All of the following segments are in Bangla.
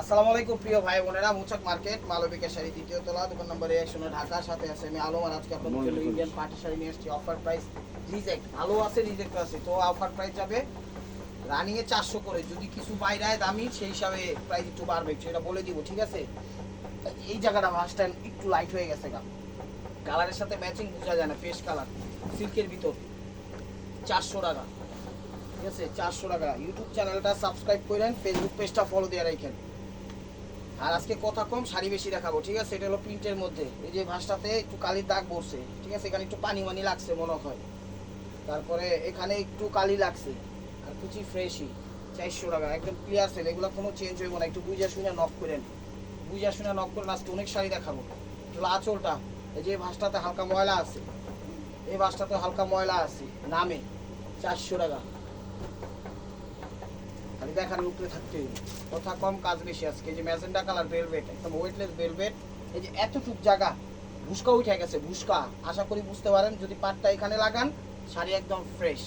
আসসালামু আলাইকুম প্রিয় ভাই বোনেরা। মুচাক মার্কেট মালবিকা শাড়ি দ্বিতীয় তলা দোকান নম্বর একশো ঢাকা সাথে আছে আমি আলম। আর আজকে আপনাদের জন্য ইন্ডিয়ান পার্টি শাড়ি নিয়ে এসেছি। অফার প্রাইস রিজেক্ট ভালো আছে রিজেক্ট আছে। তো অফার প্রাইস যাবে রানিং এ চারশো করে। যদি কিছু বাইরে দামি সেই হিসাবে প্রাইস একটু বাড়বে। সেটা বলে দিব ঠিক আছে? এই জায়গাটা ভাসটা একটু লাইট হয়ে গেছে গা। কালারের সাথে ম্যাচিং বোঝা যায় না ফেস কালার সিল্কের ভিতর। চারশো টাকা। ঠিক আছে? চারশো টাকা। ইউটিউব চ্যানেলটা সাবস্ক্রাইব করেন ফেসবুক পেজটা ফলো দিয়ে রাখেন। আর আজকে কথা কম, শাড়ি বেশি দেখাবো, ঠিক আছে? এটা হলো প্রিন্টের মধ্যে। এই যে ভাঁজটাতে একটু কালির দাগ পড়ছে, ঠিক আছে? এখানে একটু পানি মানি লাগছে, মনে হয়। তারপরে এখানে একটু কালি লাগছে, আর কুচি ফ্রেশই, চারশো টাকা, একদম ক্লিয়ার সেল এগুলো কোনো চেঞ্জ হইব না, একটু বুঝা শুনে নক করেন বুঝা শুনে নক করেন আজকে অনেক শাড়ি দেখাবো। এগুলো আঁচলটা, এই যে ভাঁজটাতে হালকা ময়লা আছে, এই ভাঁজটাতে হালকা ময়লা আছে, নামে, চারশো টাকা। দেখার উপরে থাকতে হইবে। কথা কম, কাজ বেশি আজকে যে ম্যাজেন্ডা কালার ভেলভেট একদম ওয়েটলেস ভেলভেট এই যে এতটুক জায়গা, ভুসকা উঠে গেছে, ভুসকা। আশা করি বুঝতে পারেন, যদি পাটটা এখানে লাগান, শাড়ি একদম ফ্রেশ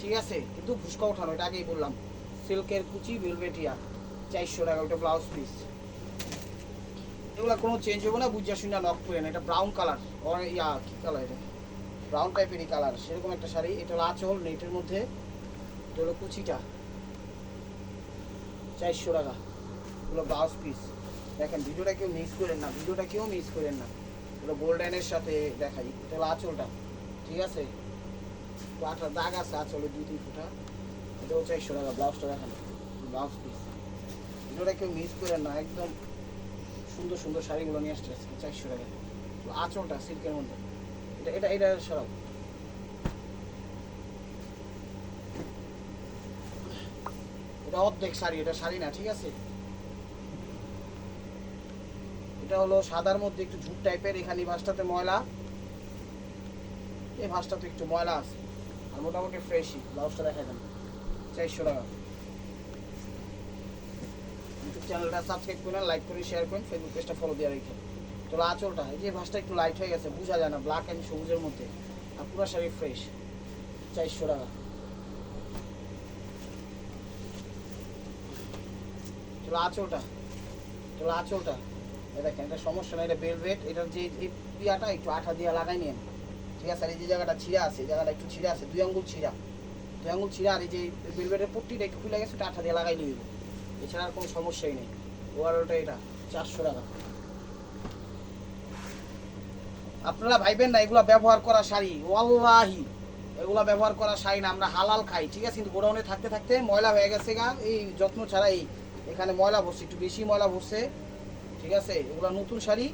ঠিক আছে? কিন্তু ভুসকা উঠানো এটা আগেই বললাম। সিল্কের কুচি ভেলভেটিয়া চারশো টাকা ওটা ব্লাউজ পিস এগুলো কোনো চেঞ্জ হবে না বুঝা শুনে নক করে না এটা ব্রাউন কালার ইয়া, কী কালার এটা? ব্রাউন টাইপেরই কালার সেরকম একটা শাড়ি। এটা হলো নেটের মধ্যে। এটা হলো কুচিটা। চারশো টাকা। এগুলো ব্লাউজ পিস দেখেন, ভিডিওটা কেউ মিস করেন না, ভিডিওটা কেউ মিস করেন না। এগুলো গোল্ডেনের সাথে দেখাই। এটা হলো আঁচলটা, ঠিক আছে? তো দাগ আছে আঁচলে দুই, তিন ফুটা। এটাও চারশো টাকা ব্লাউজটা দেখান ব্লাউজ পিস ভিডিওটা কেউ মিস করেন না, একদম সুন্দর সুন্দর শাড়িগুলো নিয়ে আজকে, চারশো টাকা আঁচলটা সিল্কের মধ্যে। এটা এটা এটা সরাও। এটা অর্ধেক শাড়ি, এটা শাড়ি না, ঠিক আছে? এটা হলো সাদার মধ্যে একটু ঝুট টাইপের, এখানে ভাঁজটাতে ময়লা। এই ভাঁজটাতে একটু ময়লা আছে, আর মোটামুটি ফ্রেশই, ব্লাউজটা দেখা যান চারশো টাকা। ইউটিউব চ্যানেলটা সাবস্ক্রাইব করেন লাইক করে শেয়ার করেন ফেসবুক পেজটা ফলো দিয়ে রেখে তো আঁচলটা, এই যে ভাঁজটা একটু লাইট হয়ে গেছে, বোঝা যায় না ব্ল্যাক অ্যান্ড সবুজের মধ্যে, আর পুরো শাড়ি ফ্রেশ চারশো টাকা। চলো আঁচলটা চলো আঁচলটা। এ দেখেন, এটা সমস্যা না এটা বেলভেট এটার যে পিয়াটা একটু আঠা দিয়ে লাগাই নিন ঠিক আছে? আর এই যে জায়গাটা ছিঁড়া আছে, এই জায়গাটা একটু ছিঁড়া আছে, দুই আঙ্গুল ছিঁড়া। দুই আঙ্গুল ছিঁড়া, আর এই যে বেলভেটের পট্টিটা একটু খুলে গেছে, ওটা আঠা দিয়ে লাগাই নিয়ে এছাড়া আর কোনো সমস্যাই নেই। ওভারঅলটা এটা, চারশো টাকা। আপনারা ভাইবেন না, এগুলা ব্যবহার করা শাড়ি। ওয়াল্লাহি, এগুলা ব্যবহার করা শাড়ি না, আমরা হালাল খাই। ঠিক আছে? কিন্তু গোডাউনে থাকতে থাকতে ময়লা হয়ে গেছে গা, এই যত্ন ছাড়া এই এখানে ময়লা ভরছে একটু বেশি ময়লা ভরছে ঠিক আছে? এগুলো নতুন শাড়ি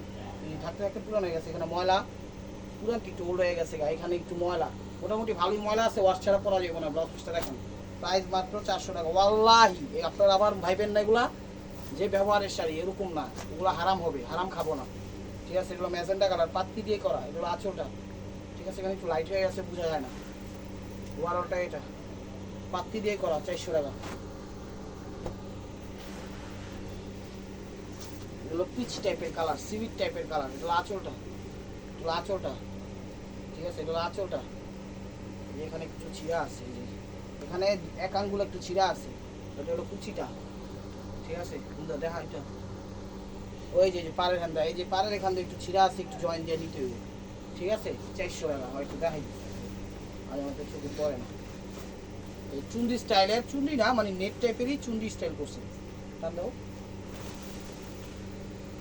থাকতে থাকতে পুরান হয়ে গেছে, এখানে ময়লা, পুরান একটু ওল্ড হয়ে গেছে এখানে একটু ময়লা। মোটামুটি ভালোই ময়লা আছে ওয়াশ ছাড়া পরা যাবে না ব্লাউজ পিসটা দেখেন। প্রাইস মাত্র চারশো টাকা। ওয়াল্লাহি আপনারা আবার ভাইবেন না এগুলা? যে ব্যবহারের শাড়ি, এরকম না। এগুলো হারাম হবে, হারাম খাব না। ঠিক আছে, এগুলো ম্যাজেন্টা কালার পাত্তি দিয়ে করা, এগুলো আঁচলটা ঠিক আছে, এখানে একটু লাইট হয়ে গেছে, বোঝা যায় না। ওভারঅলটা এটা পাত্তি দিয়ে করা, চারশো টাকা। এগুলো পিচ টাইপের কালার সিভিট টাইপের কালার এগুলো আঁচলটা এগুলো আঁচলটা, ঠিক আছে? এগুলো আঁচলটা। এখানে কিছু ছিঁড়া আছে, এই যে। এখানে এক একটু ছিঁড়া আছে এটা হলো কুচিটা, ঠিক আছে? সুন্দর দেখা এটা। ওই যে পাড়ের এখান এই যে পাড়ের এখান দিয়ে একটু ছিঁড়া আছে, একটু জয়েন দিয়ে নিতে হবে, ঠিক আছে? চারশো টাকা হয়তো দেখাই। আর আমাদের চোখে পড়ে না। এই চুন্ডি স্টাইলের চুন্ডি না মানে নেট টাইপেরই চুন্ডি স্টাইল করছে। তার দাও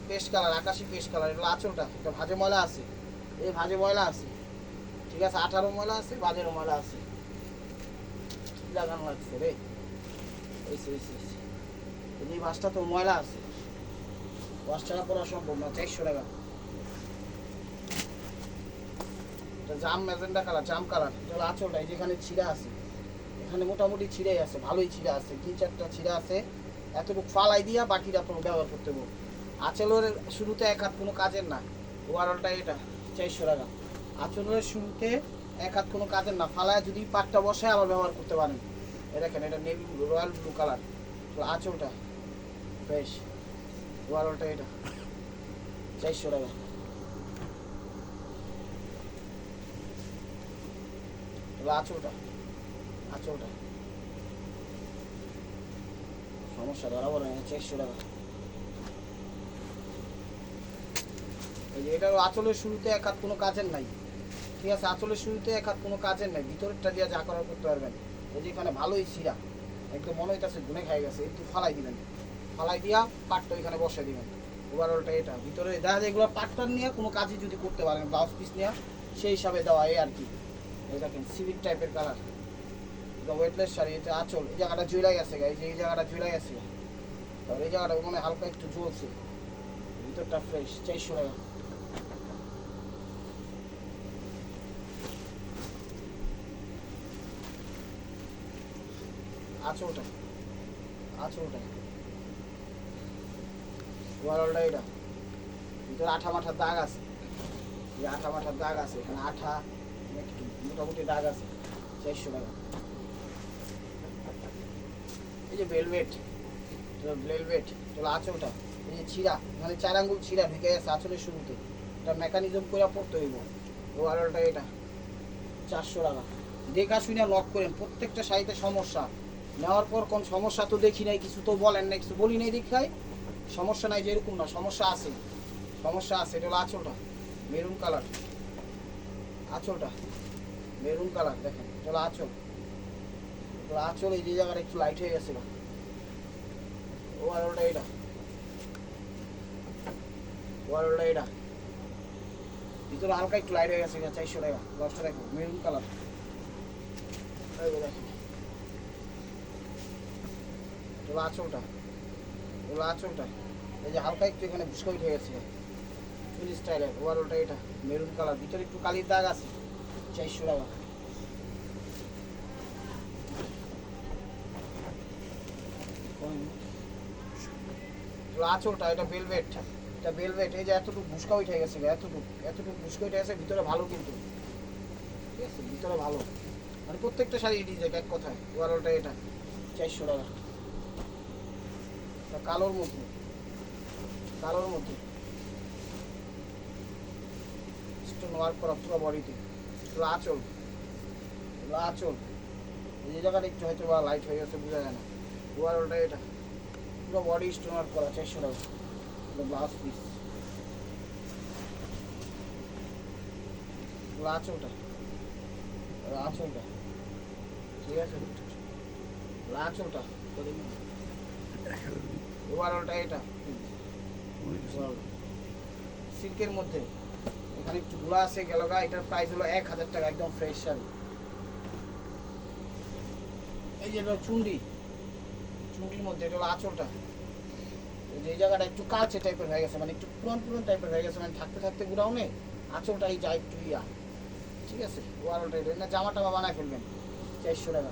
পেস্ট কালার, আকাশি পেস্ট কালার, এগুলো আঁচলটা এটা ভাজে ময়লা আছে। এই ভাজে ময়লা আছে। ঠিক আছে, আঠারো ময়লা আছে, বাজেরও ময়লা আছে। লাগানো লাগছে রে? এই মাছটা তো ময়লা আছে। দশ টাকা করা সম্ভব না, চারশো টাকা। জাম ম্যাজেন্ডা কালার, জাম কালার। এটা আঁচলটা যেখানে ছিঁড়া আছে। এখানে মোটামুটি ছিঁড়াই আছে, ভালোই ছিঁড়া আছে। তিন চারটা ছিঁড়া আছে। এতটুকু ফালাই দিয়া বাকিটা আপনার ব্যবহার করতে হবে। আঁচলের শুরুতে এক হাত কোনো কাজের না ওভারঅলটা এটা, চারশো টাকা। আঁচলের শুরুতে এক হাত কোনো কাজের না, ফালায় যদি পাটটা বসায় আবার ব্যবহার করতে পারেন। এ দেখেন, এটা নেভি রয়্যাল ব্লু কালার আঁচলটা বেশ ওভারঅলটা এটা, চারশো টাকা। আঁচলটা আঁচলটা সমস্যা ধরা পড়ে না, চারশো টাকা। এই এটার আঁচলের শুরুতে এক হাত কোনো কাজের নাই। ঠিক আছে, আঁচলের শুরুতে এক হাত কোনো কাজের নাই। ভিতরেরটা দিয়ে যা করার করতে পারবেন। এই যে, এখানে ভালোই শিরা। একদম মনে হইতেছে গুনে খাই গেছে। একটু ফালাই দিবেন। ফালাই দিয়া পাটটা ওইখানে বসে দিবেন। ওভারঅলটা এটা। ভিতরে দেখা যায় এগুলো পাটটার নিয়ে কোনো কাজই যদি করতে পারেন ব্লাউজ পিস নিয়ে, সেই হিসাবে দেওয়া এই আর কি। এই দেখেন, সিভিক টাইপের কালার ওয়েটলেস শাড়ি, এটা আঁচল। এই জায়গাটা জুলাই গেছে এই যে, এই জায়গাটা জুলাই গেছে আর এই জায়গাটা মনে হালকা একটু জ্বলছে ভিতরটা ফ্রেশ চারশো টাকা। আঁচলটা আঁচলটা ওয়ারলটা এটা। ভিতরে আঠা মাঠার দাগ আছে। এই আঠা মাঠার দাগ আছে, এখানে আঠা মোটামুটি দাগ আছে, চারশো টাকা। এই যে ভেলভেট ভেলভেট তোলা আঁচলটা, এই যে ছিঁড়া মানে চার আঙ্গুল ছিঁড়া ঢুকে গেছে আঁচলের শুরুতে। এটা মেকানিজম করে পড়তে হইব। ওয়ারলটা এটা, চারশো টাকা। দেখা শুনে লক করেন প্রত্যেকটা শাড়িতে সমস্যা। নেওয়ার পর কোন সমস্যা তো দেখি নাই, কিছু তো বলেন না কিছু বলি নাই দেখাই। সমস্যা নাই যে এরকম না, সমস্যা আছে। সমস্যা আছে, এটা হলো আঁচলটা মেরুন কালার আঁচলটা মেরুন কালার দেখেন, এটা হলো আঁচল। আঁচল, এই যে জায়গাটা একটু লাইট হয়ে গেছিল ওভারঅলটা এটা ওভারঅলটা এটা ভিতরে হালকা একটু লাইট হয়ে গেছে চারশো টাকা, দশটা দেখো মেরুন কালার দেখেন। এগুলো আঁচলটা এগুলো আঁচলটা। এই যে হালকা একটু এখানে ভুসকা উঠে গেছে। চুরি স্টাইলের ওভারঅলটা এটা মেরুন কালার ভিতরে একটু কালির দাগ আছে, চারশো টাকা। আঁচলটা, এটা বেলভেট এটা বেলভেট এই যে এতটুকু ভুসকা উঠে গেছে এতটুকু এতটুকু ভুসকা উঠে গেছে, ভিতরে ভালো কিন্তু। ঠিক আছে, ভিতরে ভালো। মানে প্রত্যেকটা শাড়ি ডিজাইন এক কথায় ওভারঅলটা এটা, চারশো টাকা। কালোর মধ্যে। কালোর মধ্যে। স্টোন ওয়ার্ক করা পুরো বডিতে এগুলো আঁচল। এই জায়গাটা একটু হয়তো বা লাইট হয়ে গেছে, বোঝা যায় না। ওভারঅলটা এটা। পুরো বডি স্টোন ওয়ার্ক করা, চারশো টাকা। ব্লাউজ পিস এগুলো আঁচলটা। আঁচলটা। ঠিক আছে? আঁচলটা। ওভারঅলটা এটা। সিল্কের মধ্যে। এখানে একটু গুলা আছে গেল গা এটার প্রাইস হলো এক হাজার টাকা একদম ফ্রেশ শাড়ি এই যে চুন্ডি। চুন্ডির মধ্যে এটা হলো আঁচলটা। এই যে জায়গাটা একটু কালচে টাইপের হয়ে গেছে মানে একটু পুরান পুরান টাইপের হয়ে গেছে মানে থাকতে থাকতে গুড়াউনে আঁচলটাই যায় একটু ইয়া। ঠিক আছে? ওভারঅলটা এটা। না জামা টামা বানায় ফেলবেন চারশো টাকা।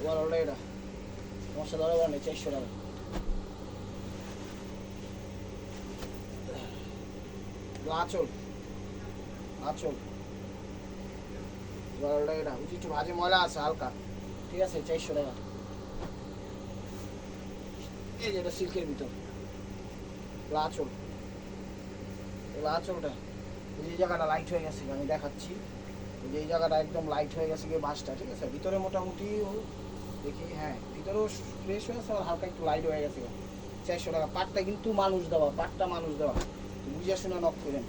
তোমার ওটা এটা। সমস্যা ধরা পড়ে নেই চারশো টাকা আঁচল আঁচল এবার ওটা এটা বুঝি একটু ভাজে ময়লা আছে, হালকা। ঠিক আছে চারশো টাকা এই যে এটা সিল্কের ভিতর। আঁচল এগুলো আঁচলটা যে জায়গাটা লাইট হয়ে গেছে, আমি দেখাচ্ছি। যে জায়গাটা একদম লাইট হয়ে গেছে গিয়ে বাসটা, ঠিক আছে? ভিতরে মোটামুটি দেখি হ্যাঁ ভিতরেও ফ্রেশ হয়ে গেছে আর হালকা একটু লাইট হয়ে গেছে। চারশো টাকা। পাটটা কিন্তু মানুষ দেওয়া, পাটটা মানুষ দেওয়া। বুঝে শুনে নক করেন।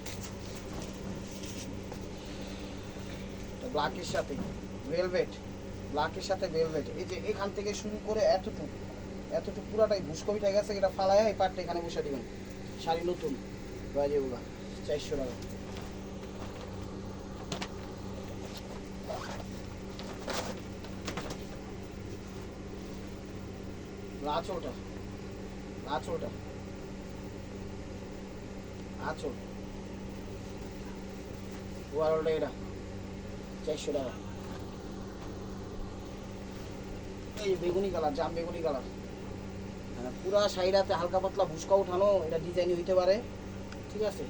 ব্ল্যাকের সাথে ভেলভেট ব্ল্যাকের সাথে ভেলভেট এই যে এখান থেকে শুরু করে এতটুকু এতটুকু পুরাটাই ভুসকবিটা গেছে, এটা ফালায় এই পাটটা এখানে বসে দিবেন। শাড়ি নতুন, বাজে ওগুলা, চারশো টাকা। আঁচলটা আঁচলটা আঁচল ওয়ারলটা এটা চারশো টাকা এই বেগুনি কালার জাম বেগুনি কালার। হ্যাঁ, পুরা শাড়িটাতে হালকা পাতলা ভুসকা উঠানো এটা ডিজাইন হইতে পারে। ঠিক আছে?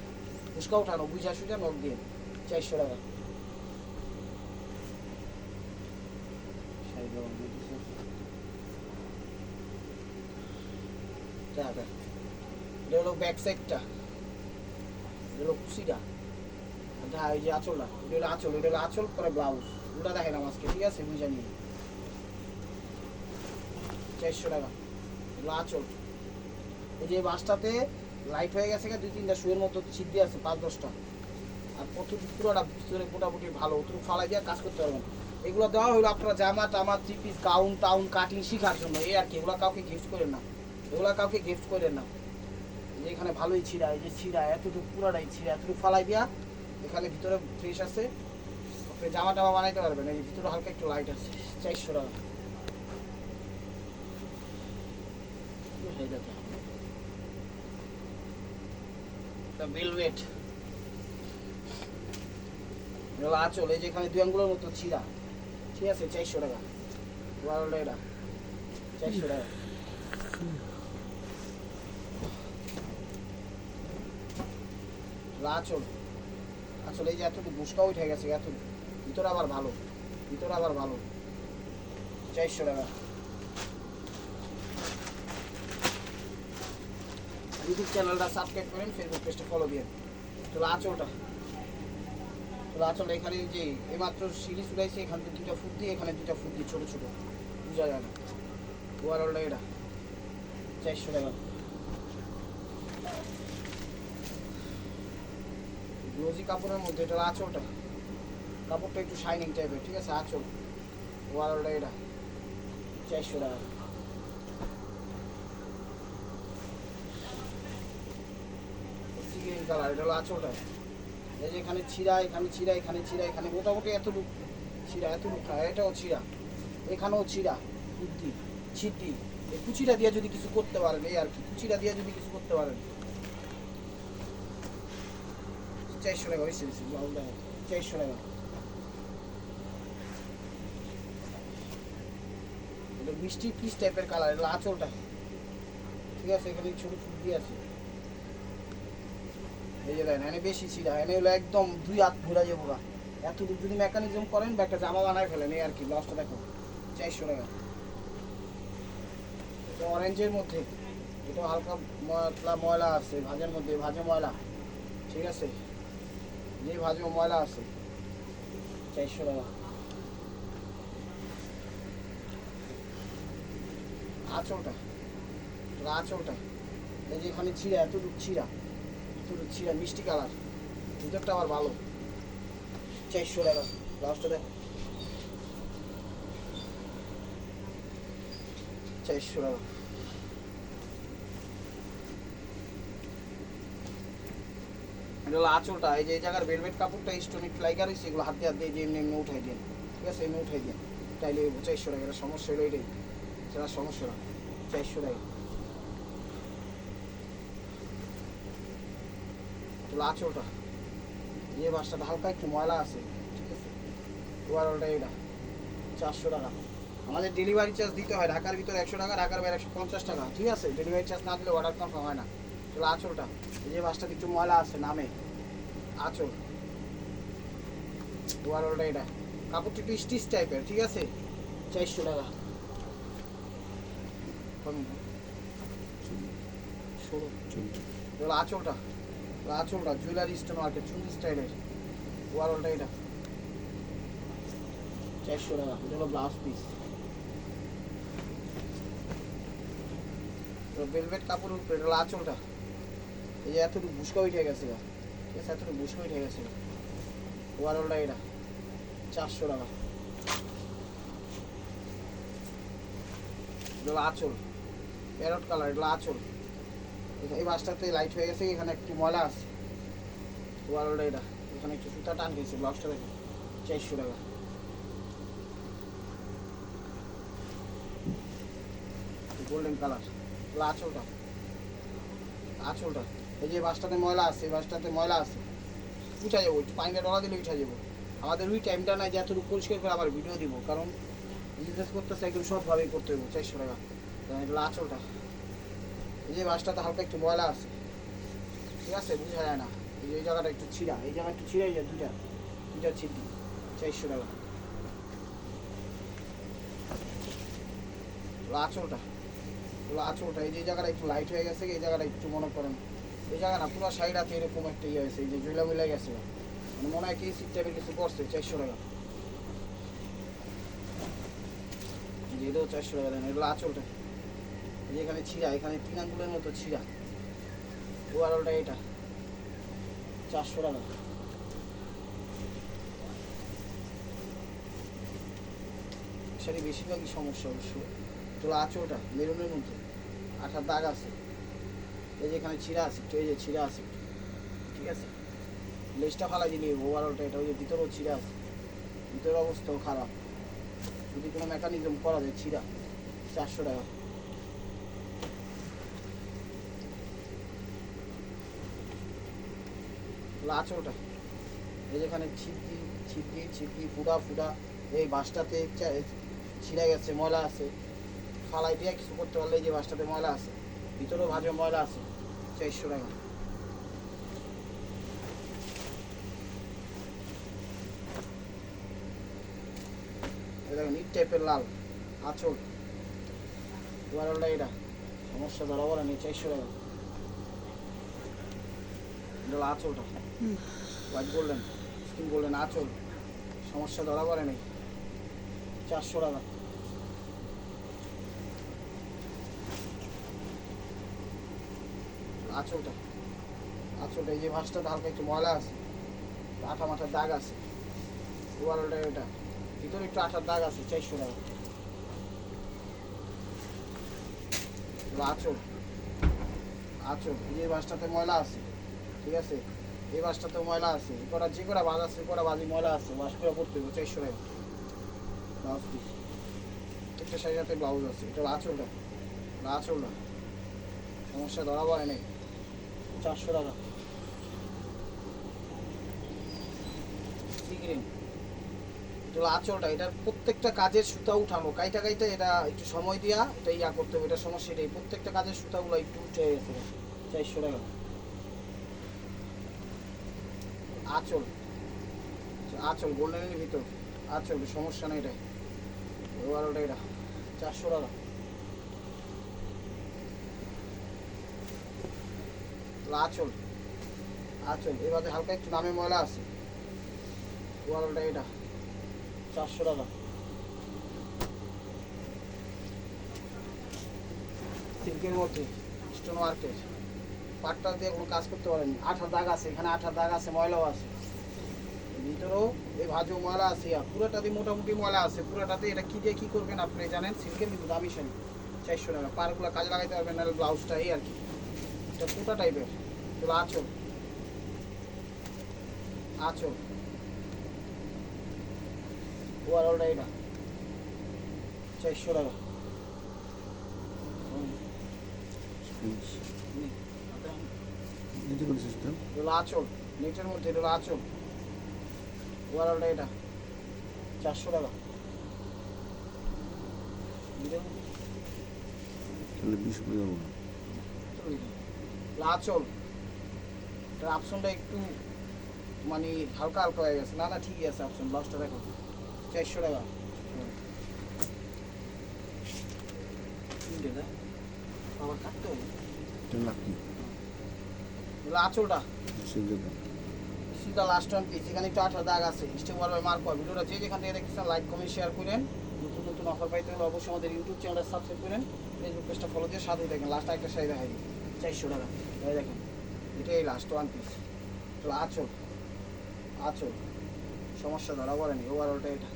ভুসকা উঠানো বুঝা সুজা নখ দিয়ে। চারশো টাকা শাড়ি দেওয়া হয়ে গেছে। টাকা এটা হলো পরে দেখেন ঠিক আছে? চারশো টাকা। এগুলো আঁচল। যে বাসটাতে লাইট হয়ে গেছে দুই তিনটা শুয়ের মতো ছিদ্রি আছে, পাঁচ দশটা। আর প্রথম পুরোটা ভিতরে মোটামুটি ভালো তুমি ফালাই দিয়ে কাজ করতে পারবেন এগুলো দেওয়া হলো আপনারা জামা টামা থ্রি পিস গাউন টাউন কাটিং শেখার জন্য। এই আর কি, এগুলো কাউকে গিফট করেন না। এগুলো কাউকে গিফট করেন না। যে এখানে ভালোই ছিঁড়া, এই যে ছিঁড়া, এতটুকু পুরাটাই ছিঁড়া, এতটুকু ফালাই দিয়া এখানে ভিতরে ফ্রেশ আছে। আপনি জামা টামা বানাইতে পারবেন, এই ভিতরে হালকা একটু লাইট আছে, চারশো টাকা। এই আঙ্গুলের মতো ছিঁড়া। ঠিক আছে, চারশো টাকা। এটা। চারশো টাকা। আঁচল আঁচল এই যে এতটুকু বুসকা উঠে গেছে, এতটুকু। ভিতরে আবার ভালো, ভিতরে আবার ভালো। চারশো টাকা। ইউটিউব চ্যানেলটা সাবস্ক্রাইব করেন ফেসবুক পেজটা ফলো দিয়ে। তো আঁচলটা তো আঁচলটা এখানে যে, এইমাত্র সিরিজ উঠাইছে এখান থেকে দুইটা ফুট দিয়ে, এখানে দুইটা ফুট দিয়ে, ছোটো ছোটো। বোঝা যায় না। ওভারঅলটা এটা। চারশো টাকা। রোজি কাপড়ের মধ্যে, এটা আঁচলটা কাপড়টা একটু শাইনিং টাইপের ঠিক আছে? আঁচল। ওভারঅলটা এটা। চারশো টাকা। গ্রিন কালার এটা হলো আঁচলটা এই যে এখানে ছিঁড়া এখানে ছিঁড়া এখানে ছিঁড়া, এখানে মোটামুটি এতটুকু ছিঁড়া এতটুকু খায় এটাও ছিঁড়া। এখানেও ছিঁড়া। বুদ্ধি ছিটি। এই কুচিটা দিয়ে যদি কিছু করতে পারেন, এই আর কি। কুচিটা দিয়ে যদি কিছু করতে পারেন। চারশো টাকা হয়েছে চারশো টাকা এটা মিষ্টি পিস টাইপের কালার এটা আঁচলটা। ঠিক আছে, এখানে ছোট ফুট আছে। এই যে দেখেন, এনে বেশি ছিঁড়া, এনে হলো একদম দুই হাত ঘুরা যাব গা। এতটুকু যদি মেকানিজম করেন বা একটা জামা বানায় ফেলেন, এই আর কি লসটা দেখো। চারশো টাকা এটা অরেঞ্জের মধ্যে, এটা হালকা ময়লা আছে, ভাজের মধ্যে, ভাজে ময়লা। ঠিক আছে? যে ভাজে ময়লা আছে। চারশো টাকা। আঁচলটা আঁচলটা। এই যে এখানে ছিঁড়া এতটুকু ছিঁড়া পুরো ছিঁড়া মিষ্টি কালার। ভিতরটা আবার ভালো। চারশো টাকা। লাস্টটা দেখ। চারশো টাকা। এটা হলো আঁচলটা, এই যে জায়গার ভেলভেট কাপড়টা স্টোনিক ফ্লাইকার এগুলো হাতে হাতে যে এমনি এমনি উঠাই দিন। ঠিক আছে? এমনি উঠাই দিন। তাইলে চারশো টাকা, এটা সমস্যা হলো এটাই। সেটা সমস্যা না। চারশো টাকা। এগুলো আঁচলটা। যে বাসটা হালকা একটু ময়লা আছে, ঠিক আছে? ওভারঅলটা এটা। চারশো টাকা। আমাদের ডেলিভারি চার্জ দিতে হয় ঢাকার ভিতরে একশো টাকা, ঢাকার বাইরে একশো পঞ্চাশ টাকা। ঠিক আছে? ডেলিভারি চার্জ না দিলে অর্ডার কনফার্ম হয় না। এগুলো আঁচলটা। এই যে বাসটাতে একটু ময়লা আছে, নামে। আঁচল। ওভারঅলটা এটা। কাপড়টা একটু স্টিচ টাইপের, ঠিক আছে? চারশো টাকা। ষোলো। এগুলো আঁচলটা। আঁচলটা, জুয়েলারি স্টোন মার্কেট চুন্দি স্টাইলের। ওয়ারলটা এটা। চারশো টাকা, এটা ব্লাউজ পিস। ভেলভেট কাপড় উপরে এটা আঁচলটা। এই যে এতটুকু বুসকা উঠে গেছে ঠিক আছে, এতটুকু বুসকা উঠে গেছে ওয়ারলটা এটা। চারশো টাকা। এটা হলো আঁচল। প্যারট কালার এটা হলো আঁচল এই বাসটাতে লাইট হয়ে গেছে, এখানে একটু ময়লা আছে। ওয়ারলটা এটা। এখানে একটু সুতা টান গেছে ব্লাউজটা দেখো। চারশো টাকা। গোল্ডেন কালার আঁচলটা। আঁচলটা। এই যে বাসটাতে ময়লা এই বাসটাতে ময়লা আছে উঠা যাব পানিটা ডলা দিলে উঠা যাব আমাদের ওই টাইমটা নাই যে এতটুকু পরিষ্কার করে আবার ভিডিও দিব, কারণ বিজনেস করতেছে একদম সবভাবেই করতে হবে, চারশো টাকা। এটা আঁচলটা এই যে বাসটাতে হালকা একটু ময়লা আছে। ঠিক আছে, বোঝা যায় না। এই যে এই জায়গাটা একটু ছিঁড়া, এই জায়গা একটু ছিঁড়া এই যে দুইটা দুইটা ছিঁড়ি, চারশো টাকা। আঁচলটা আঁচলটা এই যে জায়গাটা একটু লাইট হয়ে গেছে, এই জায়গাটা একটু মনে করেন। এই জায়গা না, পুরো সাইডাতে এরকম একটা ইয়ে হয়েছে এই যে জুইলা মিলা গেছে। মানে মনে হয় কি সিট টাইপের কিছু করছে চারশো টাকা। এটাও চারশো টাকা দেন এগুলো আঁচলটা। এখানে ছিঁড়া, এখানে তিন আঙ্গুলের মতো ছিঁড়া। ওয়ারলটা এটা। চারশো টাকা। শাড়ি বেশিরভাগই সমস্যা অবশ্য তোলা আঁচলটা, মেরুনের মধ্যে। আঠার দাগ আছে। এই যে এখানে ছিঁড়া আছে, এই যে ছিঁড়া আছে। ঠিক আছে? লেজটা ফালাই দিলি ওভারঅলটা এটা, ওই যে ভিতরেও ছিঁড়া আছে, ভিতরের অবস্থাও খারাপ। যদি কোনো মেকানিজম করা যায়, ছিঁড়া, চারশো টাকা। আঁচলটা এই যেখানে ছিপকি ছিপকি ছিপকি ফুটা ফুটা, এই বাসটাতে ছিঁড়ে গেছে, ময়লা আছে। ফালাই দিয়ে কিছু করতে পারলে এই যে বাসটাতে ময়লা আছে, ভিতরেও ভাজে ময়লা আছে। চারশো টাকা দেখেন ইট টাইপের লাল আঁচল এটা সমস্যা ধরা বলে নেই চারশো টাকা এটা আঁচলটা হোয়াইট গোল্ডেন স্কিন গোল্ডেন আঁচল সমস্যা ধরা পড়ে নেই চারশো টাকা আঁচলটা। আঁচলটা, এই যে ভাঁজটাতে হালকা একটু ময়লা আছে আঠা মাঠার দাগ আছে। ওভারঅলটা এটা। ভিতরে একটু আঠার দাগ আছে, চারশো টাকা। আঁচল। আঁচল, এই ভাঁজটাতে ময়লা আছে, ঠিক আছে? এই বাসটাতেও ময়লা আছে কটা যে কটা বাজ আছে কটা বাজি ময়লা আছে বাস করে পড়তে হবে, চারশো টাকা। Blouse piece. শাড়ির সাথে ব্লাউজ আছে, এটা আঁচলটা। এটা আঁচলটা। সমস্যা ধরা পড়ে নেই। চারশো টাকা। এটা হলো আঁচলটা এটার প্রত্যেকটা কাজের সুতা উঠানো। কাইটা কাইটা এটা একটু সময় দিয়া এটা ইয়া করতে হবে, এটা সমস্যা এটাই প্রত্যেকটা কাজের সুতাগুলো একটু উঠে গেছে, চারশো টাকা। আঁচল। আঁচল গোল্ডেনের ভিতর। আঁচল, সমস্যা নেই এটা এবার ওটা এটা, চারশো টাকা। আঁচল। আঁচল এবারে হালকা একটু নামে ময়লা আছে। ওয়ালটা এটা, চারশো টাকা। সিল্কের মধ্যে, স্টোন ওয়ার্কের। পাটটা দিয়ে কোনো কাজ করতে পারেনি আঠার দাগ আছে, এখানে আঠার দাগ আছে, ময়লাও আছে। ভিতরেও এই ভাজও ময়লা আছে, আর পুরোটাতে মোটামুটি ময়লা আছে। পুরোটাতে এটা কি দিয়ে কি করবেন আপনি জানেন? সিল্কের কিন্তু দামি শাড়ি, চারশো টাকা। পারগুলো কাজে লাগাইতে পারবেন না, ব্লাউজটা এই আর কি। এটা পুটা টাইপের এগুলো আঁচল। আঁচল। ওভারঅলটা এটা। চারশো টাকা। সিস্টেম এগুলো আঁচল। নেটের মধ্যে এগুলো আঁচল। ওভারঅলটা এটা। চারশো টাকা। তাহলে বিশ যাব আঁচল। এটার অপশনটা একটু মানে হালকা হালকা হয়ে গেছে। না না ঠিকই আছে অপশন ব্লাউজটা দেখো। চারশো টাকা। আবার কাটতে হবে। আঁচলটা। সিধা লাস্ট ওয়ান পিস এখানে একটু আঠার দাগ আছে। ভিডিওটা যে যেখান থেকে লাইক কমেন্ট শেয়ার করেন। নতুন নতুন অফার পাইতে হলে অবশ্যই আমাদের ইউটিউব চ্যানেলটা সাবস্ক্রাইব করেন। ফেসবুক পেজটা ফলো দিয়ে সাথে দেখেন লাস্ট একটা শাড়ি দেখাই দিই। চারশো টাকা। এই দেখেন এটাই লাস্ট ওয়ান পিস তো আচল আচল সমস্যা ধরা পড়েনি ওভারঅলটা এটা।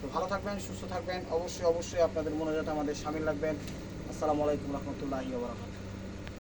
তো ভালো থাকবেন, সুস্থ থাকবেন। অবশ্যই অবশ্যই আপনাদের মনোযোগ আমাদের সামিল রাখবেন। আসসালামু আলাইকুম রহমতুল্লাহি ওবরাকাতুহু